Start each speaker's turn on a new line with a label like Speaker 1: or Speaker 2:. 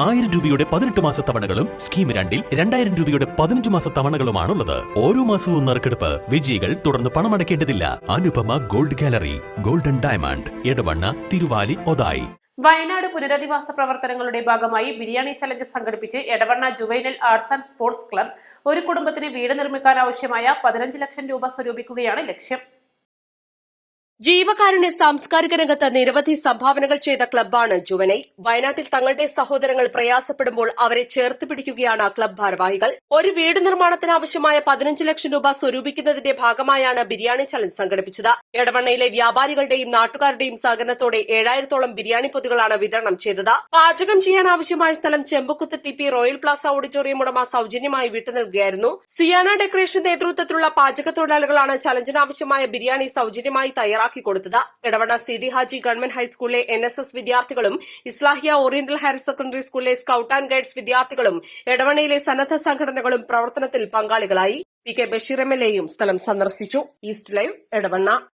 Speaker 1: ആയിരം രൂപയുടെ പതിനെട്ട് മാസ തവണകളും സ്കീം രണ്ടിൽ രണ്ടായിരം രൂപയുടെ പതിനഞ്ച് മാസ തവണകളുമാണുള്ളത്. ഓരോ മാസവും നറുക്കെടുപ്പ് വിജയികൾ തുടർന്ന് പണമടയ്ക്കേണ്ടതില്ല. Anupama gold gallery golden diamond Edavanna Thiruvali Othayi.
Speaker 2: Wayanad പുനരധിവാസ പ്രവർത്തനങ്ങളുടെ ഭാഗമായി ബിരിയാണി ചലഞ്ച് സംഘടിപ്പിച്ച് Edavanna juvenile arts and sports club ഒരു കുടുംബത്തിന് വീട് നിർമ്മിക്കാൻ ആവശ്യമായ പതിനഞ്ച് ലക്ഷം രൂപ സ്വരൂപിക്കുകയാണ് ലക്ഷ്യം.
Speaker 3: ജീവകാരുണ്യ സാംസ്കാരിക രംഗത്ത് നിരവധി സംഭാവനകൾ ചെയ്ത ക്ലബ്ബാണ് ജുവനൈ. വയനാട്ടിൽ തങ്ങളുടെ സഹോദരങ്ങൾ പ്രയാസപ്പെടുമ്പോൾ അവരെ ചേർത്ത് പിടിക്കുകയാണ് ക്ലബ് ഭാരവാഹികൾ. ഒരു വീട് നിർമ്മാണത്തിനാവശ്യമായ പതിനഞ്ച് ലക്ഷം രൂപ സ്വരൂപിക്കുന്നതിന്റെ ഭാഗമായാണ് ബിരിയാണി ചലഞ്ച് സംഘടിപ്പിച്ചത്. എടവണ്ണയിലെ വ്യാപാരികളുടെയും നാട്ടുകാരുടെയും സഹകരണത്തോടെ ഏഴായിരത്തോളം ബിരിയാണി പൊതികളാണ് വിതരണം ചെയ്തത്. പാചകം ചെയ്യാൻ ആവശ്യമായ സ്ഥലം Chembakuthu T P royal plaza auditorium ഉടമ സൌജന്യമായി വിട്ടു നൽകുകയായിരുന്നു. സിയാന ഡെക്കറേഷൻ നേതൃത്വത്തിലുള്ള പാചക തൊഴിലാളികളാണ് ചലഞ്ചിനാവശ്യമായ ബിരിയാണി സൌജന്യമായി തയ്യാറാക്കി കൊടുത്തത്. എടവണ്ണ സിദി ഹാജി ഗവൺമെന്റ് ഹൈസ്കൂളിലെ എൻ എസ് എസ് വിദ്യാർത്ഥികളും ഇസ്ലാഹിയ ഓറിയന്റൽ ഹയർ സെക്കൻഡറി സ്കൂളിലെ സ്കൌട്ട് ആൻഡ് ഗൈഡ്സ് വിദ്യാർത്ഥികളും ഇടവണയിലെ സന്നദ്ധ സംഘടനകളും പ്രവർത്തനത്തിൽ പങ്കാളികളായി. P K Basheer M L എയും സ്ഥലം സന്ദർശിച്ചു. East live Edavanna.